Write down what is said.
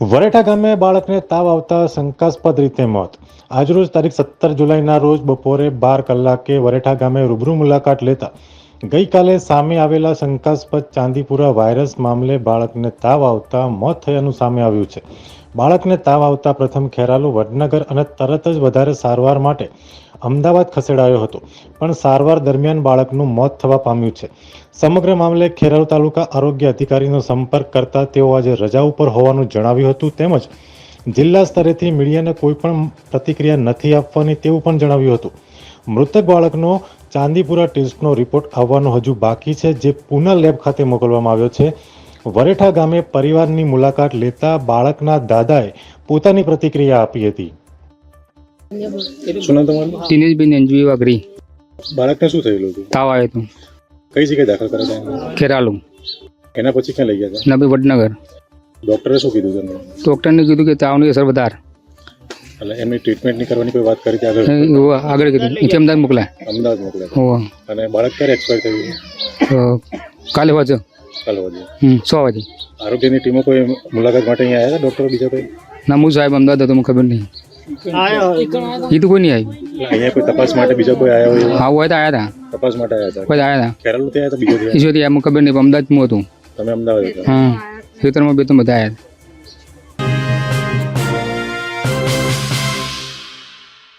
વરેઠા ગામે બાળકને તાવ આવતા શંકાસ્પદ રીતે મોત. આજરોજ તારીખ સત્તર જુલાઈના રોજ બપોરે બાર કલાકે વરેઠા ગામે રૂબરૂ મુલાકાત લેતા ગઈકાલે સામે આવેલા શંકાસ્પદ ચાંદીપુરા વાયરસ મામલે બાળકને તાવ આવતા મોત થયાનું સામે આવ્યું છે. બાળકને તાવ આવતા પ્રથમ ખેરાલુ વડનગર અને તરત જ વધારે સારવાર માટે અમદાવાદ ખસેડાયો હતો. પણ સારવાર દરમિયાન બાળકનું મોત થવા પામ્યું છે. સમગ્ર મામલે ખેરાલુ તાલુકા આરોગ્ય અધિકારીનો સંપર્ક કરતા તેઓ આજે રજા ઉપર હોવાનું જણાવ્યું હતું તેમજ જિલ્લા સ્તરેથી મીડિયાને કોઈ પણ પ્રતિક્રિયા નથી આપવાની તેવું પણ જણાવ્યું હતું. મૃતક બાળકનો ચાંદીપુરા ટેસ્ટનો રિપોર્ટ આવવાનો હજુ બાકી છે, જે પુના લેબ ખાતે મોકલવામાં આવ્યો છે. વરેઠા ગામે પરિવારની મુલાકાત લેતા બાળકના દાદાએ પોતાની પ્રતિક્રિયા આપી હતી. શું નામ તમારું? અંજવી વાઘરી. બાળકને શું થયેલું હતું? તાવ આવ્યો હતો. કઈ જગ્યાએ દાખલ કરેલા એને? ખેરાલુ. એના પછી ક્યાં લઈ ગયા હતા? નબી વડનગર. ડોક્ટરે શું કીધું તમને? ડૉક્ટરને કીધું કે તાવની અસર વધારે. એટલે એમની ટ્રીટમેન્ટની કરવાની કોઈ વાત કરી હતી આગળ? એવું આગળ કીધું. એથી અમદાવાદ મોકલાય. અમદાવાદ મોકલ્યા. હોવા. અને બાળક ક્યારે એક્સપાયર થયું? કાલે વાંચો સો વાગે. આરોગ્યની ટીમો કોઈ મુલાકાત માટે અહીંયા આવ્યા ડોક્ટરો બીજા કોઈ? ના હું સાહેબ અમદાવાદ હતો મને ખબર નહીં. એ તો કોઈ નહીં આવ્યું. અહીંયા કોઈ તપાસ માટે બીજો કોઈ આવ્યો હોય આવું હોય તો આવ્યા હતા તપાસ માટે આવ્યા હતા? કોઈ આવ્યા ખેરાલુથી આવ્યા હતા બીજો હતા એમ ખબર નહીં અમદાવાદ અમદાવાદમાં હતું. તમે અમદાવાદ હતા? હા ખેતરમાં બે તો બધા આવ્યા હતા.